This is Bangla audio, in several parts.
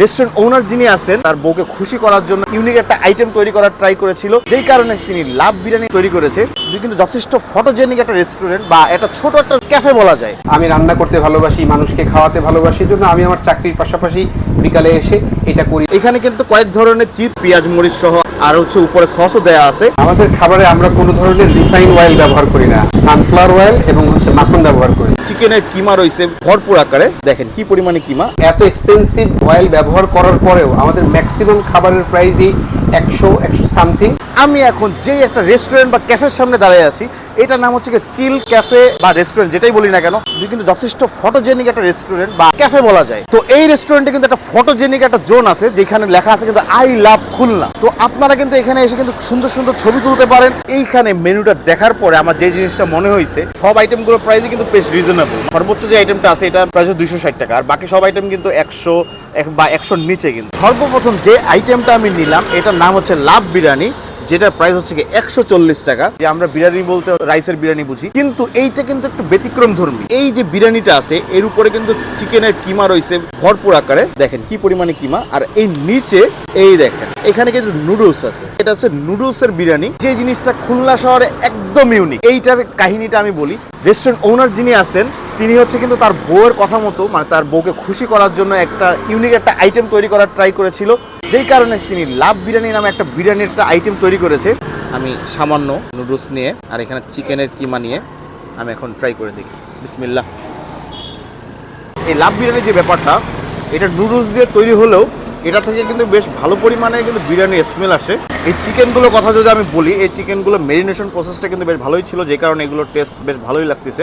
রেস্টুরেন্ট ওনার যিনি আছেন, তার বউকে খুশি করার জন্য ইউনিক একটা আইটেম তৈরি করার ট্রাই করেছিল। যেই কারণে তিনি লাভ বিরিয়ানি তৈরি করেছে। কিন্তু যথেষ্ট ফটোজেনিক একটা রেস্টুরেন্ট বা একটা ছোট একটা ক্যাফে বলা যায়। আমি রান্না করতে ভালোবাসি মানুষকে খাওয়াতে ভালোবাসি জন্য আমি আমার চাকরির পাশাপাশি বিকালে এসে এটা করি। এখানে কিন্তু কয়েক ধরনের চিপ পেঁয়াজ মরিচ সহ আর হচ্ছে উপরে সসও দেওয়া আছে। আমাদের খাবারে আমরা কোনো ধরনের রিফাইন অয়েল ব্যবহার করি না। সানফ্লাওয়ার অয়েল এবং হচ্ছে মাখন ব্যবহার করি। চিকেনের কিমা রয়েছে ভরপুর আকারে। দেখেন কি পরিমাণে কিমা? এত এক্সপেন্সিভ অয়েল ব্যবহার করার পরেও আমাদের ম্যাক্সিমাম খাবারের প্রাইসই একশো একশো সামথিং আমি এখন যেই একটা রেস্টুরেন্ট বা ক্যাফের সামনে দাঁড়িয়ে আছি এটার নাম হচ্ছে চিল ক্যাফে বা রেস্টুরেন্ট, যেটাই বলি না কেন কিন্তু যথেষ্ট ফটোজেনিক একটা রেস্টুরেন্ট বা ক্যাফে বলা যায়। তো এই রেস্টুরেন্টে কিন্তু একটা ফটোজেনিক একটা জোন আছে, যেখানে লেখা আছে কিন্তু আই লাভ খুলনা। তো আপনারা কিন্তু এখানে এসে কিন্তু সুন্দর সুন্দর ছবি তুলতে পারেন। এইখানে মেনুটা দেখার পরে আমার যে জিনিসটা মনে হয়েছে, সব আইটেম আইটেমগুলোর প্রাইসই কিন্তু বেশ রিজনেবল সর্বোচ্চ যে আইটেমটা আছে, এটা প্রাইস দুইশো ষাট টাকা, আর বাকি সব আইটেম কিন্তু একশো বা একশোর নিচে কিন্তু। সর্বপ্রথম যে আইটেমটা আমি নিলাম, এটার নাম হচ্ছে লাভ বিরিয়ানি। যেটা প্রাইস হচ্ছে কি একশো চল্লিশ টাকা। যে আমরা বিরিয়ানি বলতে রাইসের বিরিয়ানি বুঝি। কিন্তু এইটা কিন্তু একটু ব্যতিক্রম ধর্মী। এই যে বিরিয়ানিটা আছে, এর উপরে কিন্তু চিকেনের কিমা রয়েছে ভরপুর আকারে। দেখেন কি পরিমাণে কিমা। আর এই নিচে, এই দেখেন, এখানে কিন্তু নুডলস আছে। এটা হচ্ছে নুডলসের বিরিয়ানি। যে জিনিসটা খুলনা শহরে একদম ইউনিক এইটার কাহিনীটা আমি বলি। রেস্টুরেন্ট ওনার যিনি আছেন তিনি হচ্ছে কিন্তু তার বউয়ের কথা মতো মানে তার বউকে খুশি করার জন্য একটা ইউনিক একটা আইটেম তৈরি করার ট্রাই করেছিল। যেই কারণে তিনি লাভ বিরিয়ানি নামে একটা বিরিয়ানির একটা আইটেম তৈরি করেছে। আমি সামান্য নুডলস নিয়ে আর এখানে চিকেনের কিমা নিয়ে আমি এখন ট্রাই করে দেখি। বিসমিল্লা এই লাভ বিরিয়ানির যে ব্যাপারটা, এটা নুডলস দিয়ে তৈরি হলেও এটা থেকে কিন্তু বেশ ভালো পরিমাণে কিন্তু বিরিয়ানির স্মেল আসে। এই চিকেনগুলোর কথা যদি আমি বলি, এই চিকেনগুলো মেরিনেশন প্রসেসটা কিন্তু বেশ ভালোই ছিল, যে কারণে এগুলোর টেস্ট বেশ ভালোই লাগতেছে।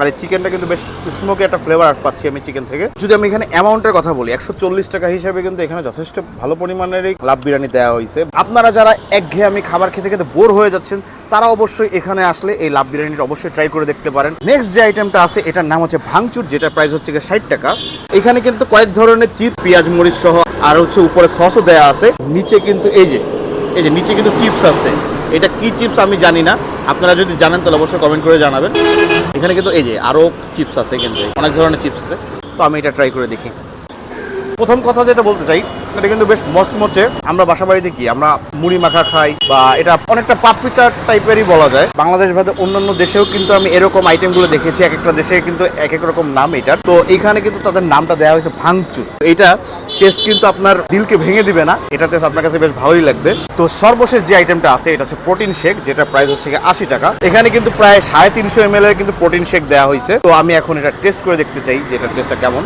আর এই চিকেনটা কিন্তু বেশ স্মোকি একটা ফ্লেভার পাচ্ছি আমি চিকেন থেকে। যদি আমি এখানে অ্যামাউন্টের কথা বলি, একশো চল্লিশ টাকা হিসেবে কিন্তু এখানে যথেষ্ট ভালো পরিমাণের লাভ বিরিয়ানি দেওয়া হয়েছে আপনারা যারা একঘেয়ে আমি খাবার খেতে খেতে বোর হয়ে যাচ্ছেন তারা অবশ্যই এখানে আসলে এই লাভ বিরিয়ানিটা অবশ্যই ট্রাই করে দেখতে পারেন। নেক্সট যে আইটেমটা আছে, এটার নাম হচ্ছে ভাঙচুর যেটা প্রাইস হচ্ছে গিয়ে ষাট টাকা। এখানে কিন্তু কয়েক ধরনের চিপ, পেঁয়াজ, মরিচ সহ, আর হচ্ছে উপরে সসও দেওয়া আছে। নিচে কিন্তু এই যে এই যে নিচে কিন্তু চিপস আছে। এটা কি চিপস আমি জানি না। আপনারা যদি জানেন তাহলে অবশ্যই কমেন্ট করে জানাবেন। এখানে কিন্তু এই যে আরও চিপস আছে কিন্তু, অনেক ধরনের চিপস আছে। তো আমি এটা ট্রাই করে দেখি। প্রথম কথা যেটা বলতে চাই এটা কিন্তু বেশ মচমচে আমরা বাসা বাড়িতে কি, আমরা মুড়ি মাখা খাই, বা এটা অনেকটা পাপড়ি চাট টাইপেরই বলা যায়। বাংলাদেশ বাদে অন্যান্য দেশেও কিন্তু আমি এরকম আইটেমগুলো দেখেছি, এক একটা দেশে কিন্তু এক এক রকম নাম এটার। তো এখানে কিন্তু তাদের নামটা দেওয়া হয়েছে ভাঙচুর। এটা টেস্ট কিন্তু আপনার দিলকে ভেঙে দিবে না, এটা টেস্ট আপনার কাছে বেশ ভালোই লাগবে। তো সর্বশেষ যে আইটেমটা আছে, এটা হচ্ছে প্রোটিন শেক যেটা প্রাইস হচ্ছে আশি টাকা। এখানে কিন্তু প্রায় সাড়ে তিনশো এম এর কিন্তু প্রোটিন শেক দেওয়া হয়েছে। তো আমি এখন এটা টেস্ট করে দেখতে চাই, যে এটা টেস্টটা কেমন।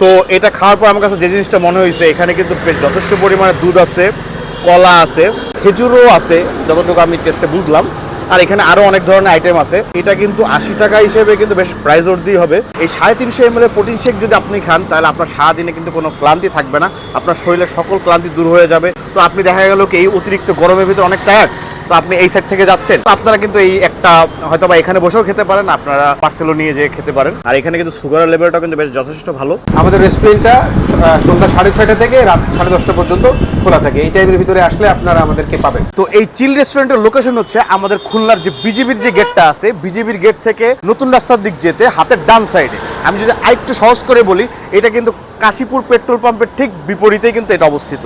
তো এটা খাওয়ার পর আমার কাছে যে জিনিসটা মনে হয়েছে, এখানে কিন্তু যথেষ্ট পরিমাণে দুধ আছে, কলা আছে, খেজুরও আছে, যতটুকু আমি টেস্টে বুঝলাম। আর এখানে আরও অনেক ধরনের আইটেম আছে। এটা কিন্তু আশি টাকা হিসেবে কিন্তু বেশ প্রাইস দিয়ে হবে। এই সাড়ে তিনশো এম প্রোটিন শেক যদি আপনি খান, তাহলে আপনার সারাদিনে কিন্তু কোনো ক্লান্তি থাকবে না। আপনার শরীরের সকল ক্লান্তি দূর হয়ে যাবে। তো আপনি দেখা গেল কি এই অতিরিক্ত গরমের ভিতরে অনেক টায়ার্ড তো আপনি এই সাইড থেকে যাচ্ছেন। তো আপনারা কিন্তু এই একটা হয়তো বা এখানে বসেও খেতে পারেন আপনারা পার্সেলও নিয়ে যেয়ে খেতে পারেন। আর এখানে কিন্তু সুগারের লেভেলটা কিন্তু বেশ যথেষ্ট ভালো। আমাদের রেস্টুরেন্টটা সন্ধ্যা সাড়ে ছয়টা থেকে রাত সাড়ে দশটা পর্যন্ত খোলা থাকে। এই টাইমের ভিতরে আসলে আপনারা আমাদেরকে পাবেন। তো এই চিল রেস্টুরেন্টের লোকেশন হচ্ছে আমাদের খুলনার যে বিজেপির যে গেটটা আছে বিজেপির গেট থেকে নতুন রাস্তার দিক যেতে হাতের ডান সাইডে আমি যদি আরেকটু সহজ করে বলি এটা কিন্তু কাশীপুর পেট্রোল পাম্পের ঠিক বিপরীতেই কিন্তু এটা অবস্থিত।